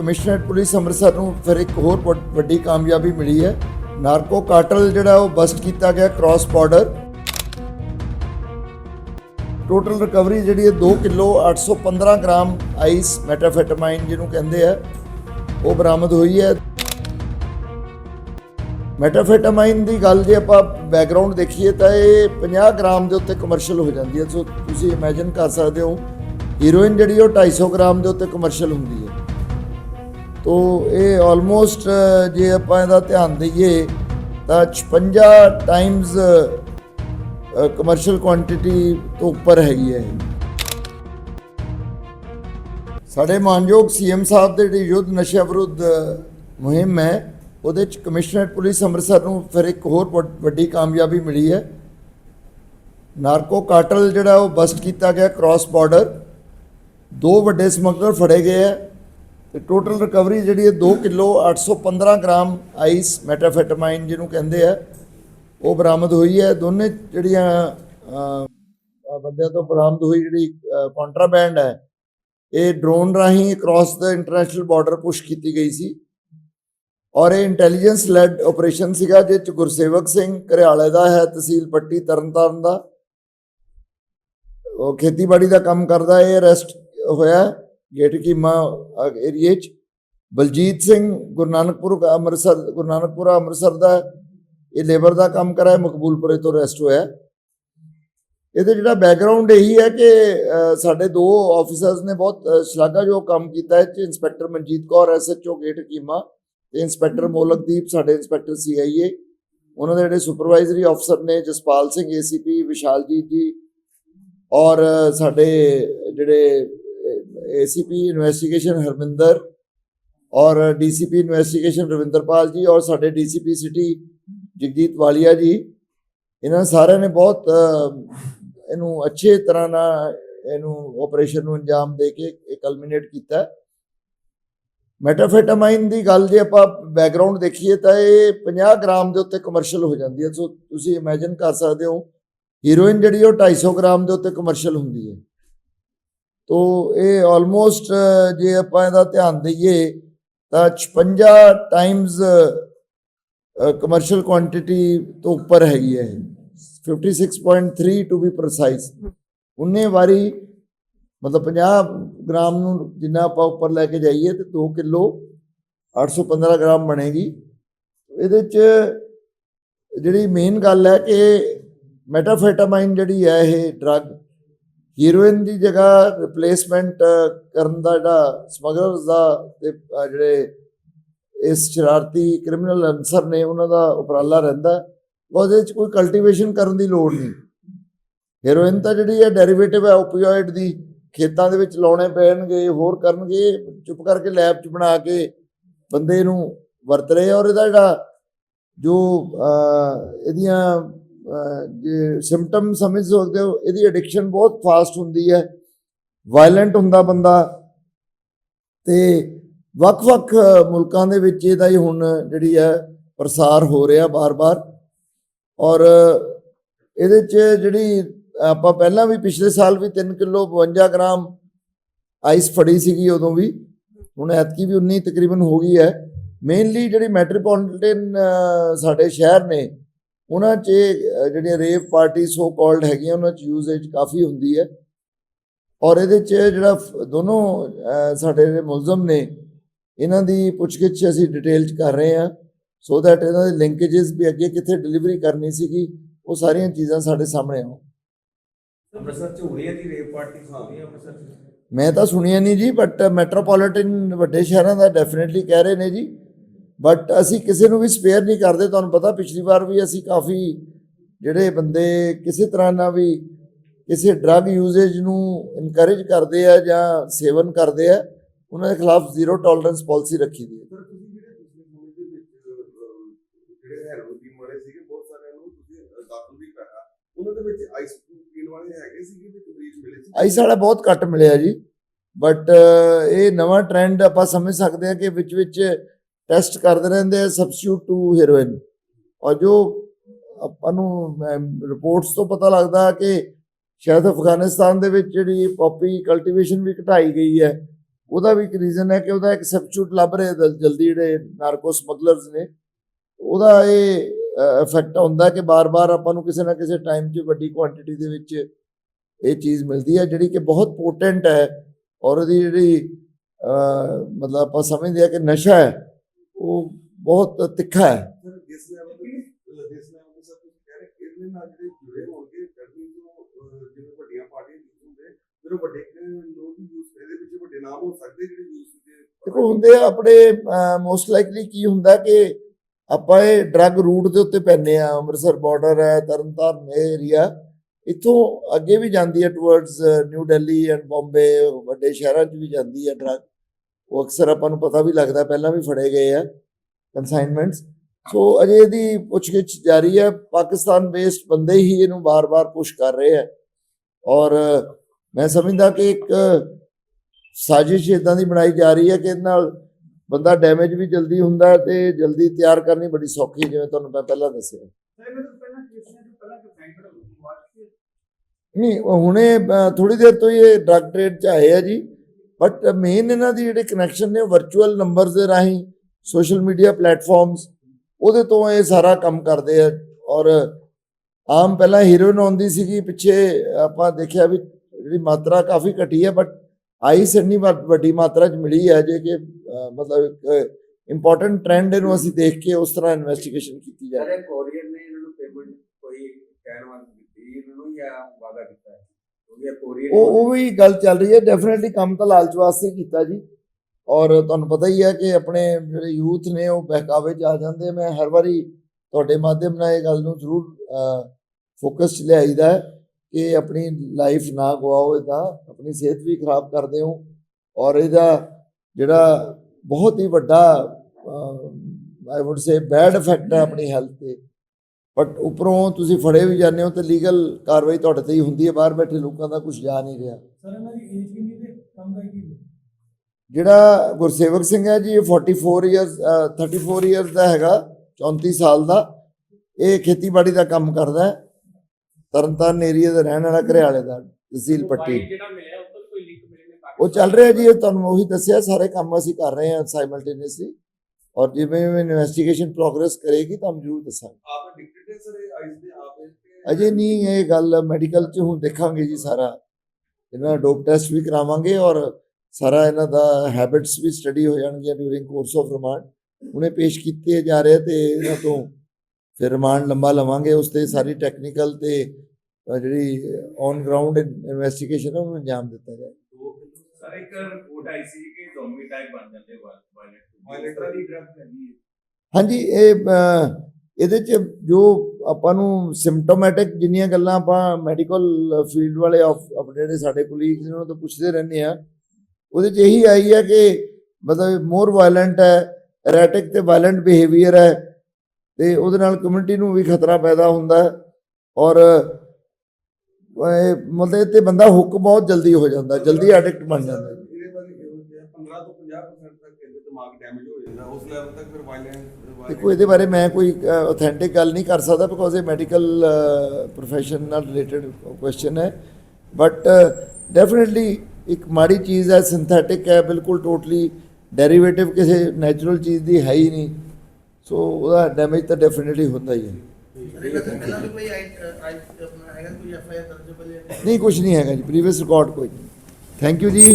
Commissionerate police Amritsar ਨੂੰ ਫਿਰ ਇੱਕ ਹੋਰ ਵੱਡ- ਵੱਡੀ ਕਾਮਯਾਬੀ ਮਿਲੀ ਹੈ। ਨਾਰਕੋ ਕਾਰਟਲ ਜਿਹੜਾ ਉਹ ਬਸਟ ਕੀਤਾ ਗਿਆ ਕ੍ਰਾਸ ਬਾਰਡਰ ਟੋਟਲ ਰਿਕਵਰੀ ਜਿਹੜੀ ਹੈ 2 ਕਿਲੋ 815 ਗ੍ਰਾਮ ਆਈਸ ਮੈਟਾਫੈਟਾਮਾਈਨ ਜਿਹਨੂੰ ਕਹਿੰਦੇ ਆ, ਉਹ ਬਰਾਮਦ ਹੋਈ ਹੈ। ਮੈਟਾਫੈਟਾਮਾਈਨ ਦੀ ਗੱਲ ਜੇ ਆਪਾਂ ਬੈਕਗ੍ਰਾਉਂਡ ਦੇਖੀਏ ਤਾਂ ਇਹ 50 ਗ੍ਰਾਮ ਦੇ ਉੱਤੇ ਕਮਰਸ਼ੀਅਲ ਹੋ ਜਾਂਦੀ ਹੈ। ਸੋ ਤੁਸੀਂ ਇਮੇਜਿਨ ਕਰ ਸਕਦੇ ਹੋ ਹੀਰੋਇਨ ਜਿਹੜੀ ਉਹ 250 ਗ੍ਰਾਮ ਦੇ ਉੱਤੇ ਕਮਰਸ਼ੀਅਲ ਹੁੰਦੀ ਹੈ। ਤੋ ਇਹ ਆਲਮੋਸਟ ਜੇ ਆਪਾਂ ਇਹਦਾ ਧਿਆਨ ਦਈਏ, ਤਾਂ 56 ਟਾਈਮਸ ਕਮਰਸ਼ੀਅਲ ਕੁਆਂਟੀਟੀ ਤੋਂ ਉੱਪਰ ਹੈਗੀ ਹੈ ਇਹ। ਸਾਡੇ ਮਾਨਯੋਗ ਸੀਐਮ ਸਾਹਿਬ ਦੇ ਜਿਹੜੀ ਯੁੱਧ ਨਸ਼ਾ ਵਿਰੁੱਧ ਮੁਹਿੰਮ ਹੈ, ਉਹਦੇ ਚ ਕਮਿਸ਼ਨਰੇਟ ਪੁਲਿਸ ਅੰਮ੍ਰਿਤਸਰ ਨੂੰ ਫਿਰ ਇੱਕ ਹੋਰ ਵੱਡ- ਵੱਡੀ ਕਾਮਯਾਬੀ ਮਿਲੀ ਹੈ। ਨਾਰਕੋ ਕਾਟਲ ਜਿਹੜਾ ਉਹ ਬਸਟ ਕੀਤਾ ਗਿਆ ਕ੍ਰਾਸ ਬਾਰਡਰ ਦੋ ਵੱਡੇ ਸਮਗਲਰ ਫੜੇ ਗਏ ਹੈ। ਤੇ ਟੋਟਲ ਰਿਕਵਰੀ ਜਿਹੜੀ ਹੈ 2 ਕਿਲੋ 815 ਗ੍ਰਾਮ ਆਈਸ ਮੈਟਾਫੈਟਾਮਾਈਨ ਜਿਹਨੂੰ ਕਹਿੰਦੇ ਆ, ਉਹ ਬਰਾਮਦ ਹੋਈ ਹੈ। ਦੋਨੇ ਜਿਹੜੀਆਂ ਬੰਦਿਆਂ ਤੋਂ ਬਰਾਮਦ ਹੋਈ ਜਿਹੜੀ ਕੰਟਰਾਬੈਂਡ ਹੈ, ਇਹ ਡਰੋਨ ਰਾਹੀਂ ਕ੍ਰਾਸ ਦਾ ਇੰਟਰਨੈਸ਼ਨਲ ਬਾਰਡਰ ਪੁਸ਼ ਕੀਤੀ ਗਈ ਸੀ। ਔਰ ਇਹ ਇੰਟੈਲੀਜੈਂਸ ਲੈਡ ਆਪਰੇਸ਼ਨ ਸੀਗਾ ਜਿਸ ਚ ਗੁਰਸੇਵਕ ਸਿੰਘ ਘਰਿਆਲੇ ਦਾ ਹੈ, ਤਹਿਸੀਲ ਪੱਟੀ ਤਰਨਤਾਰਨ ਦਾ। ਉਹ ਖੇਤੀਬਾੜੀ ਦਾ ਕੰਮ ਕਰਦਾ, ਇਹ ਅਰੈਸਟ ਹੋਇਆ। ਗੇਟ ਕੀਮਾ ਏਰੀਏ ਚ ਬਲਜੀਤ ਸਿੰਘ ਗੁਰੂ ਨਾਨਕਪੁਰ ਅੰਮ੍ਰਿਤਸਰ ਗੁਰੂ ਨਾਨਕਪੁਰਾ ਅੰਮ੍ਰਿਤਸਰ ਦਾ ਇਹ ਲੇਬਰ ਦਾ ਕੰਮ ਕਰਾ ਮਕਬੂਲਪੁਰੇ ਤੋਂ ਅਰੈਸਟ ਹੋਇਆ ਇਹਦੇ ਜਿਹੜਾ ਬੈਕਗ੍ਰਾਉਂਡ ਇਹੀ ਹੈ ਕਿ ਸਾਡੇ ਦੋ ਆਫੀਸਰਸ ਨੇ ਬਹੁਤ ਸ਼ਲਾਘਾਯੋਗ ਕੰਮ ਕੀਤਾ ਹੈ ਚ inspector Manjit Kaur SHO gate keema ਤੇ ਇੰਸਪੈਕਟਰ ਮੋਲਕਦੀਪ ਸਾਡੇ ਇੰਸਪੈਕਟਰ ਸੀਆਈਏ ਉਹਨਾਂ ਦੇ ਜਿਹੜੇ ਸੁਪਰਵਾਈਜ਼ਰੀ ਅਫਸਰ ਨੇ ਜਸਪਾਲ ਸਿੰਘ ਏਸੀਪੀ ਵਿਸ਼ਾਲਜੀਤ ਜੀ ਔਰ ਸਾਡੇ ਜਿਹੜੇ ਏਸੀਪੀ ਇਨਵੈਸਟੀਗੇਸ਼ਨ ਹਰਮਿੰਦਰ ਔਰ ਡੀਸੀਪੀ ਇਨਵੈਸਟੀਗੇਸ਼ਨ ਰਵਿੰਦਰਪਾਲ ਜੀ ਔਰ ਸਾਡੇ ਡੀਸੀਪੀ ਸਿਟੀ ਜਗਜੀਤ ਵਾਲੀਆ ਜੀ, ਇਹਨਾਂ ਸਾਰਿਆਂ ਨੇ ਬਹੁਤ ਇਹਨੂੰ ਅੱਛੇ ਤਰ੍ਹਾਂ ਨਾਲ ਇਹਨੂੰ ਆਪਰੇਸ਼ਨ ਨੂੰ ਅੰਜਾਮ ਦੇ ਕੇ ਇਹ ਕਲਮੀਨੇਟ ਕੀਤਾ। ਮੈਟਾਫੈਟਾਮਾਈਨ ਦੀ ਗੱਲ ਜੇ ਆਪਾਂ ਬੈਕਗ੍ਰਾਉਂਡ ਦੇਖੀਏ ਤਾਂ ਇਹ 50 ਗ੍ਰਾਮ ਦੇ ਉੱਤੇ ਕਮਰਸ਼ੀਅਲ ਹੋ ਜਾਂਦੀ ਹੈ। ਸੋ ਤੁਸੀਂ ਇਮੇਜਿਨ ਕਰ ਸਕਦੇ ਹੋ ਹੀਰੋਇਨ ਜਿਹੜੀ ਉਹ 250 ਗ੍ਰਾਮ ਦੇ ਉੱਤੇ ਕਮਰਸ਼ੀਅਲ ਹੁੰਦੀ ਹੈ। ਤੋ ਇਹ ਆਲਮੋਸਟ ਜੇ ਆਪਾਂ ਇਹਦਾ ਧਿਆਨ ਦਈਏ ਤਾਂ 56 ਟਾਈਮਸ ਕਮਰਸ਼ੀਅਲ ਕੁਆਂਟੀਟੀ ਤੋਂ ਉੱਪਰ ਹੈਗੀ ਹੈ ਇਹ। 56.3 ਟੂ ਬੀ ਪ੍ਰੀਸਾਈਜ਼ ਉਨੇ ਵਾਰੀ ਮਤਲਬ 50 ਗ੍ਰਾਮ ਨੂੰ ਜਿੰਨਾ ਆਪਾਂ ਉੱਪਰ ਲੈ ਕੇ ਜਾਈਏ ਤੇ 2 ਕਿਲੋ 815 ਗ੍ਰਾਮ ਬਣੇਗੀ। ਇਹਦੇ ਚ ਜਿਹੜੀ ਮੇਨ ਗੱਲ ਹੈ ਕਿ ਮੈਟਾਫੈਟਾਮਾਈਨ ਜਿਹੜੀ ਹੈ ਇਹ ਡਰੱਗ ਹੀਰੋਇਨ ਦੀ ਜਗ੍ਹਾ ਰਿਪਲੇਸਮੈਂਟ ਕਰਨ ਦਾ ਜਿਹੜਾ ਸਮਗਲਰਸ ਦਾ ਤੇ ਜਿਹੜੇ ਇਸ ਸ਼ਰਾਰਤੀ ਕ੍ਰਿਮੀਨਲ ਅਨਸਰ ਨੇ, ਉਹਨਾਂ ਦਾ ਉਪਰਾਲਾ ਰਹਿੰਦਾ ਉਹਦੇ ਵਿੱਚ ਕੋਈ ਕਲਟੀਵੇਸ਼ਨ ਕਰਨ ਦੀ ਲੋੜ ਨਹੀਂ। ਹੀਰੋਇਨ ਤਾਂ ਜਿਹੜੀ ਹੈ ਡੈਰੀਵੇਟਿਵ ਹੈ ਓਪੀਓਇਡ ਦੀ ਖੇਤਾਂ ਦੇ ਵਿੱਚ ਲਾਉਣੇ ਪੈਣਗੇ, ਹੋਰ ਕਰਨਗੇ, ਚੁੱਪ ਕਰਕੇ ਲੈਬ 'ਚ ਬਣਾ ਕੇ ਬੰਦੇ ਨੂੰ ਵਰਤ ਰਹੇ ਆ। ਔਰ ਇਹਦਾ ਜਿਹੜਾ ਜੋ ਇਹਦੀਆਂ ਜੇ ਸਿੰਪਟਮ ਸਮਝ ਸਕਦੇ ਹੋ, ਇਹਦੀ ਐਡਿਕਸ਼ਨ ਬਹੁਤ ਫਾਸਟ ਹੁੰਦੀ ਹੈ। ਵਾਇਲੈਂਟ ਹੁੰਦਾ ਬੰਦਾ। ਤੇ ਵੱਖ-ਵੱਖ ਮੁਲਕਾਂ ਦੇ ਵਿੱਚ ਇਹਦਾ ਹੀ ਹੁਣ ਜਿਹੜੀ ਹੈ ਪ੍ਰਸਾਰ ਹੋ ਰਿਹਾ ਬਾਰ-ਬਾਰ। ਔਰ ਇਹਦੇ 'ਚ ਜਿਹੜੀ ਆਪਾਂ ਪਹਿਲਾਂ ਵੀ ਪਿਛਲੇ ਸਾਲ ਵੀ 3 ਕਿਲੋ 52 ਗ੍ਰਾਮ ਆਈਸ ਫੜੀ ਸੀਗੀ ਉਦੋਂ ਵੀ। ਹੁਣ ਐਤਕੀ ਵੀ 19 ਤਕਰੀਬਨ ਹੋ ਗਈ ਹੈ। ਮੇਨਲੀ ਜਿਹੜੀ ਮੈਟਰੋਪੋਲੀਟਨ ਸਾਡੇ ਸ਼ਹਿਰ ਨੇ ਉਹਨਾਂ 'ਚ ਜਿਹੜੀਆਂ ਰੇਵ ਪਾਰਟੀ ਸੋ ਕਾਲਡ ਹੈਗੀਆਂ ਉਹਨਾਂ 'ਚ ਯੂਜ਼ੇਜ ਕਾਫੀ ਹੁੰਦੀ ਹੈ। ਔਰ ਇਹਦੇ 'ਚ ਜਿਹੜਾ ਦੋਨੋਂ ਸਾਡੇ ਜਿਹੜੇ ਮੁਲਜ਼ਮ ਨੇ ਇਹਨਾਂ ਦੀ ਪੁੱਛਗਿੱਛ ਅਸੀਂ ਡਿਟੇਲ 'ਚ ਕਰ ਰਹੇ ਹਾਂ। ਸੋ ਦੈਟ ਇਹਨਾਂ ਦੇ ਲਿੰਕੇजेस ਵੀ ਅੱਗੇ ਕਿੱਥੇ ਡਿਲੀਵਰੀ ਕਰਨੀ ਸੀਗੀ ਉਹ ਸਾਰੀਆਂ ਚੀਜ਼ਾਂ ਸਾਡੇ ਸਾਹਮਣੇ ਆਉਣ। ਅੰਮ੍ਰਿਤਸਰ ਚ ਹੈ ਰੇਪ ਪਾਰਟੀ ਅੰਮ੍ਰਿਤਸਰ ਚ? ਮੈਂ ਤਾਂ ਸੁਣਿਆ ਨਹੀਂ ਜੀ ਬਟ ਮੈਟਰੋਪੋਲੀਟਨ ਵੱਡੇ ਸ਼ਹਿਰਾਂ ਦਾ ਡੈਫੀਨਿਟਲੀ ਕਹਿ ਰਹੇ ਨੇ ਜੀ। ਬਟ ਅਸੀਂ ਕਿਸੇ ਨੂੰ ਵੀ ਸਪੇਅਰ ਨਹੀਂ ਕਰਦੇ ਤੁਹਾਨੂੰ ਪਤਾ ਪਿਛਲੀ ਵਾਰ ਵੀ ਅਸੀਂ ਕਾਫੀ ਜਿਹੜੇ ਬੰਦੇ ਕਿਸੇ ਤਰ੍ਹਾਂ ਨਾਲ ਵੀ ਕਿਸੇ ਡਰੱਗ ਯੂਜ਼ੇਜ ਨੂੰ ਇਨਕਰੇਜ ਕਰਦੇ ਆ ਜਾਂ ਸੇਵਨ ਕਰਦੇ ਆ ਉਹਨਾਂ ਦੇ ਖਿਲਾਫ ਜ਼ੀਰੋ ਟੋਲਰੈਂਸ ਪਾਲਿਸੀ ਰੱਖੀ ਦੀ ਹੈ। ਆਈਸ ਵਾਲੇ ਬਹੁਤ ਘੱਟ ਮਿਲਿਆ ਜੀ। ਬਟ ਇਹ ਨਵਾਂ ਟ੍ਰੈਂਡ ਆਪਾਂ ਸਮਝ ਸਕਦੇ ਹਾਂ ਕਿ ਵਿੱਚ ਵਿੱਚ ਟੈਸਟ ਕਰਦੇ ਰਹਿੰਦੇ ਆ ਸਬਸਟੀਟਿਊਟ ਟੂ ਹੀਰੋਇਨ ਔਰ ਜੋ ਆਪਾਂ ਨੂੰ ਰਿਪੋਰਟਸ ਤੋਂ ਪਤਾ ਲੱਗਦਾ ਕਿ ਸ਼ਾਇਦ ਅਫਗਾਨਿਸਤਾਨ ਦੇ ਵਿੱਚ ਜਿਹੜੀ ਪੋਪੀ ਕਲਟੀਵੇਸ਼ਨ ਵੀ ਘਟਾਈ ਗਈ ਹੈ, ਉਹਦਾ ਵੀ ਇੱਕ ਰੀਜ਼ਨ ਹੈ ਕਿ ਉਹਦਾ ਇੱਕ ਸਬਸਟੀਟਿਊਟ ਲੱਭ ਰਹੇ ਜਲ- ਜਲਦੀ ਜਿਹੜੇ ਨਾਰਕੋ ਸਮਗਲਰਸ ਨੇ, ਉਹਦਾ ਇਹ ਇਫੈਕਟ ਹੁੰਦਾ ਕਿ ਬਾਰ-ਬਾਰ ਆਪਾਂ ਨੂੰ ਕਿਸੇ ਨਾ ਕਿਸੇ ਟਾਈਮ 'ਚ ਵੱਡੀ ਕੁਆਂਟੀਟੀ ਦੇ ਵਿੱਚ ਇਹ ਚੀਜ਼ ਮਿਲਦੀ ਹੈ, ਜਿਹੜੀ ਕਿ ਬਹੁਤ ਪੋਟੈਂਟ ਹੈ। ਔਰ ਉਹਦੀ ਜਿਹੜੀ ਮਤਲਬ ਆਪਾਂ ਸਮਝਦੇ ਆ ਕਿ ਨਸ਼ਾ ਹੈ ਬਹੁਤ ਤਿੱਖਾ ਹੈ। ਦੇਖੋ ਹੁੰਦੇ ਆ ਆਪਣੇ ਮੋਸਟ ਲਾਈਕਲੀ ਕੀ ਹੁੰਦਾ ਕਿ ਆਪਾਂ ਇਹ ਡਰੱਗ ਰੂਟ ਦੇ ਉੱਤੇ ਪੈਨੇ ਆ ਅੰਮ੍ਰਿਤਸਰ ਬਾਰਡਰ ਹੈ ਤਰਨਤਾਰਨ ਏਰੀਆ ਇੱਥੋਂ ਅੱਗੇ ਵੀ ਜਾਂਦੀ ਹੈ towards new Delhi and Bombay ਵੱਡੇ ਸ਼ਹਿਰਾਂ 'ਚ ਵੀ ਜਾਂਦੀ ਹੈ ਡਰੱਗ ਉਹ ਅਕਸਰ ਆਪਾਂ ਨੂੰ ਪਤਾ ਵੀ ਲੱਗਦਾ ਪਹਿਲਾਂ ਵੀ ਫੜੇ ਗਏ ਆ। ਕਨਸਾਈਨਮੈਂਟਸ ਸੋ ਅਜੇ ਇਹਦੀ ਪੁੱਛਗਿੱਛ ਜਾਰੀ ਹੈ। ਪਾਕਿਸਤਾਨ ਬੇਸਡ ਬੰਦੇ ਹੀ ਇਹਨੂੰ ਬਾਰ-ਬਾਰ ਪੁਸ਼ ਕਰ ਰਹੇ ਆ ਔਰ ਮੈਂ ਸਮਝਦਾ ਕਿ ਇੱਕ ਸਾਜ਼ਿਸ਼ ਇਦਾਂ ਦੀ ਬਣਾਈ ਜਾ ਰਹੀ ਹੈ ਕਿ ਇਹਦੇ ਨਾਲ ਬੰਦਾ ਡੈਮੇਜ ਵੀ ਜਲਦੀ ਹੁੰਦਾ ਹੈ ਤੇ ਜਲਦੀ ਤਿਆਰ ਕਰਨੀ ਬੜੀ ਸੌਖੀ ਹੈ, ਜਿਵੇਂ ਤੁਹਾਨੂੰ ਮੈਂ ਪਹਿਲਾਂ ਦੱਸਿਆ। ਨਹੀਂ ਹੁਣੇ ਥੋੜੀ ਦੇਰ ਤੋਂ ਹੀ ਇਹ ਡਰੱਗ ਟ੍ਰੇਡ ਚ ਆਏ ਆ ਜੀ। ਬਟ ਮੇਨ ਇਹਨਾਂ ਦੀ ਜਿਹੜੇ ਕਨੈਕਸ਼ਨ ਨੇ ਵਰਚੁਅਲ ਨੰਬਰਸ ਦੇ ਰਾਹੀਂ ਸੋਸ਼ਲ ਮੀਡੀਆ ਪਲੇਟਫਾਰਮਸ ਉਹਦੇ ਤੋਂ ਇਹ ਸਾਰਾ ਕੰਮ ਕਰਦੇ ਆ। ਔਰ ਆਮ ਪਹਿਲਾਂ ਹੀਰੋਇਨ ਆਉਂਦੀ ਸੀਗੀ ਪਿੱਛੇ ਆਪਾਂ ਦੇਖਿਆ ਵੀ ਜਿਹੜੀ ਮਾਤਰਾ ਕਾਫੀ ਘਟੀ ਹੈ ਬਟ ਆਈ ਇੰਨੀ ਵੱਡ- ਮਾਤਰਾ ਚ ਮਿਲੀ ਹੈ ਜੇ ਕਿ ਮਤਲਬ ਇੱਕ ਇੰਪੋਰਟੈਂਟ ਟ੍ਰੈਂਡ ਇਹਨੂੰ ਅਸੀਂ ਦੇਖ ਕੇ ਉਸ ਤਰ੍ਹਾਂ ਇਨਵੈਸਟੀਗੇਸ਼ਨ ਕੀਤੀ ਜਾ ਰਹੀ ਹੈ ਕੋਰੀਅਰ ਨੇ ਇਹਨਾਂ ਨੂੰ ਪੇਮੈਂਟ ਕੋਈ ਕਹਿਣ ਵਾਸਤੇ ਦਿੱਤੀ ਇਹਨਾਂ ਨੂੰ ਜਾਂ ਵਾਅਦਾ ਕੀਤਾ? ਉਹ ਉਹ ਵੀ ਗੱਲ ਚੱਲ ਰਹੀ ਹੈ। ਡੈਫੀਨਿਟਲੀ ਕੰਮ ਤਾਂ ਲਾਲਚ ਵਾਸਤੇ ਕੀਤਾ ਜੀ। ਔਰ ਤੁਹਾਨੂੰ ਪਤਾ ਹੀ ਹੈ ਕਿ ਆਪਣੇ ਜਿਹੜੇ ਯੂਥ ਨੇ ਉਹ ਬਹਿਕਾਵੇ 'ਚ ਆ ਜਾਂਦੇ ਮੈਂ ਹਰ ਵਾਰੀ ਤੁਹਾਡੇ ਮਾਧਿਅਮ ਨਾਲ ਇਹ ਗੱਲ ਨੂੰ ਜ਼ਰੂਰ ਫੋਕਸ 'ਚ ਲਿਆਈਦਾ ਹੈ ਕਿ ਆਪਣੀ ਲਾਈਫ ਨਾ ਗਵਾਓ ਇਹਦਾ। ਆਪਣੀ ਸਿਹਤ ਵੀ ਖਰਾਬ ਕਰਦੇ ਹੋ ਔਰ ਇਹਦਾ ਜਿਹੜਾ ਬਹੁਤ ਹੀ ਵੱਡਾ I would say bad effect ਹੈ ਆਪਣੀ ਹੈਲਥ ਤੇ। ਬਟ ਉੱਪਰੋਂ ਤੁਸੀਂ ਫੜੇ ਵੀ ਜਾਂਦੇ ਹੋ ਤੇ ਲੀਗਲ ਕਾਰਵਾਈ ਤੁਹਾਡੇ ਤੇ ਹੀ ਹੁੰਦੀ ਹੈ। ਬਾਹਰ ਬੈਠੇ ਲੋਕਾਂ ਦਾ ਕੁਝ ਜਾ ਨਹੀਂ ਰਿਹਾ। ਸਰ, ਇਹਨਾਂ ਦੀ ਏਜ ਕਿੰਨੀ ਤੇ ਕੰਮ ਦਾ ਕੀ ਜਿਹੜਾ ਗੁਰਸੇਵਕ ਸਿੰਘ ਹੈ ਜੀ ਇਹ 44 ਇਅਰਸ 34 ਇਅਰਸ ਦਾ ਹੈਗਾ 34 ਸਾਲ ਦਾ। ਇਹ ਖੇਤੀਬਾੜੀ ਦਾ ਕੰਮ ਕਰਦਾ ਹੈ। ਤਰਨਤਾਰਨ ਏਰੀਆ ਦਾ ਰਹਿਣ ਵਾਲਾ ਘਰਿਆਲੇ ਦਾ ਤਹਿਸੀਲ ਪੱਟੀ। ਉਹ ਤੋਂ ਚੱਲ ਰਿਹਾ ਜੀ ਇਹ ਤੁਹਾਨੂੰ ਉਹੀ ਦੱਸਿਆ ਸਾਰੇ ਕੰਮ ਅਸੀਂ ਕਰ ਰਹੇ ਹਾਂ ਸਾਈਮਲਟੇਨੀਅਸਲੀ ਔਰ ਜਿਵੇਂ ਜਿਵੇਂ ਇਨਵੈਸਟੀਗੇਸ਼ਨ ਪ੍ਰੋਗਰੈਸ ਕਰੇਗੀ ਤੁਹਾਨੂੰ ਜ਼ਰੂਰ ਦੱਸਾਂਗੇ। ਆਪ ਐਡਿਕਟਡ ਹੈ ਸਰ ਇਹ ਆਈਸ ਦੇ ਆਪ ਹੈ? ਕਿ- ਅਜੇ ਨਹੀਂ ਇਹ ਗੱਲ ਮੈਡੀਕਲ ਚ ਹੁਣ ਦੇਖਾਂਗੇ ਜੀ ਸਾਰਾ। ਇਹਨਾਂ ਦਾ ਡੋਪ ਟੈਸਟ ਵੀ ਕਰਾਵਾਂਗੇ ਔਰ ਸਾਰਾ ਇਹਨਾਂ ਦਾ ਹੈਬਿਟਸ ਵੀ ਸਟੱਡੀ ਹੋ ਜਾਣਗੀਆਂ ਡਿਊਰਿੰਗ ਕੋਰਸ ਆਫ ਰਿਮਾਂਡ ਹੁਣੇ ਪੇਸ਼ ਕੀਤੇ ਜਾ ਰਹੇ ਤੇ ਇਹਨਾਂ ਤੋਂ ਫਿਰ ਰਿਮਾਂਡ ਲੰਬਾ ਲਵਾਂਗੇ। ਉਸ ਤੇ ਸਾਰੀ ਟੈਕਨੀਕਲ ਤੇ ਜਿਹੜੀ ਔਨ ਗਰਾਊਂਡ ਇਨਵੈਸਟੀਗੇਸ਼ਨ ਉਹਨੂੰ ਅੰਜਾਮ ਦਿੱਤਾ ਜਾਏ। ਸਰ ਇੱਕ ਰਿਪੋਰਟ ਆਈ ਸੀ ਕਿ ਜ਼ੋਂਬੀ ਟਾਈਪ ਬਣ ਜਾਂਦੇ ਵਾਇਲੈਂਟ Violent ਵਾਇਲੈਂਟ ਦੀ ਡਰਗ ਹੈਗੀ ਹੈ ਹਾਂਜੀ ਇਹ ਇਹਦੇ ਚ ਜੋ ਆਪਾਂ ਨੂੰ ਸਿੰਪਟੋਮੈਟਿਕ ਜਿੰਨੀਆਂ ਗੱਲਾਂ ਆਪਾਂ ਮੈਡੀਕਲ ਫੀਲਡ ਵਾਲੇ ਆਫ ਆਪਣੇ ਜਿਹੜੇ ਸਾਡੇ ਕੁਲੀਗਸ ਨੇ ਉਹਨਾਂ ਤੋਂ ਪੁੱਛਦੇ ਰਹਿੰਦੇ ਆ। ਉਹਦੇ ਚ ਇਹੀ ਆਈ ਹੈ ਕਿ ਮਤਲਬ ਮੋਰ ਵਾਇਲੈਂਟ ਹੈ ਐਰੈਟਿਕ ਤੇ ਵਾਇਲੈਂਟ ਬਿਹੇਵੀਅਰ ਹੈ ਤੇ ਉਹਦੇ ਨਾਲ ਕਮਿਊਨਿਟੀ ਨੂੰ ਵੀ ਖਤਰਾ ਪੈਦਾ ਹੁੰਦਾ ਹੈ ਔਰ ਇਹ ਮਤਲਬ ਇਹ ਤੇ ਬੰਦਾ ਹੁੱਕ ਬਹੁਤ ਜਲਦੀ ਹੋ ਜਾਂਦਾ ਜਲਦੀ ਐਡਿਕਟ ਬਣ ਜਾਂਦਾ। ਹੈ। ਇਹਦੇ ਬਾਰੇ ਇਹੋ ਜਿਹਾ 15 ਤੋਂ 50% ਤੱਕ ਦਿਮਾਗ ਡੈਮੇਜ ਹੋ ਜਾਂਦਾ। ਉਸ ਲੈਵਲ ਤੱਕ ਫਿਰ ਵਾਇਲੈਂਸ ਦੇਖੋ ਇਹਦੇ ਬਾਰੇ ਮੈਂ ਕੋਈ ਆਥੈਂਟਿਕ ਗੱਲ ਨਹੀਂ ਕਰ ਸਕਦਾ ਬਿਕੋਜ਼ ਇਹ ਮੈਡੀਕਲ ਪ੍ਰੋਫੈਸ਼ਨ ਨਾਲ ਰਿਲੇਟਡ ਕੁਐਸਚਨ ਹੈ। ਬਟ ਡੈਫੀਨਿਟਲੀ ਇੱਕ ਮਾੜੀ ਚੀਜ਼ ਹੈ ਸਿੰਥੈਟਿਕ ਹੈ ਬਿਲਕੁਲ ਟੋਟਲੀ ਡੈਰੀਵੇਟਿਵ ਕਿਸੇ ਨੈਚੁਰਲ ਚੀਜ਼ ਦੀ ਹੈ ਹੀ ਨਹੀਂ। ਸੋ ਉਹਦਾ ਡੈਮੇਜ ਤਾਂ ਡੈਫੀਨਿਟਲੀ ਹੁੰਦਾ ਹੀ ਹੈ। ਨਹੀਂ ਕੁਝ ਨਹੀਂ ਹੈਗਾ ਜੀ ਪ੍ਰੀਵੀਅਸ ਰਿਕਾਰਡ ਕੋਈ ਨਹੀਂ। ਥੈਂਕ ਯੂ ਜੀ।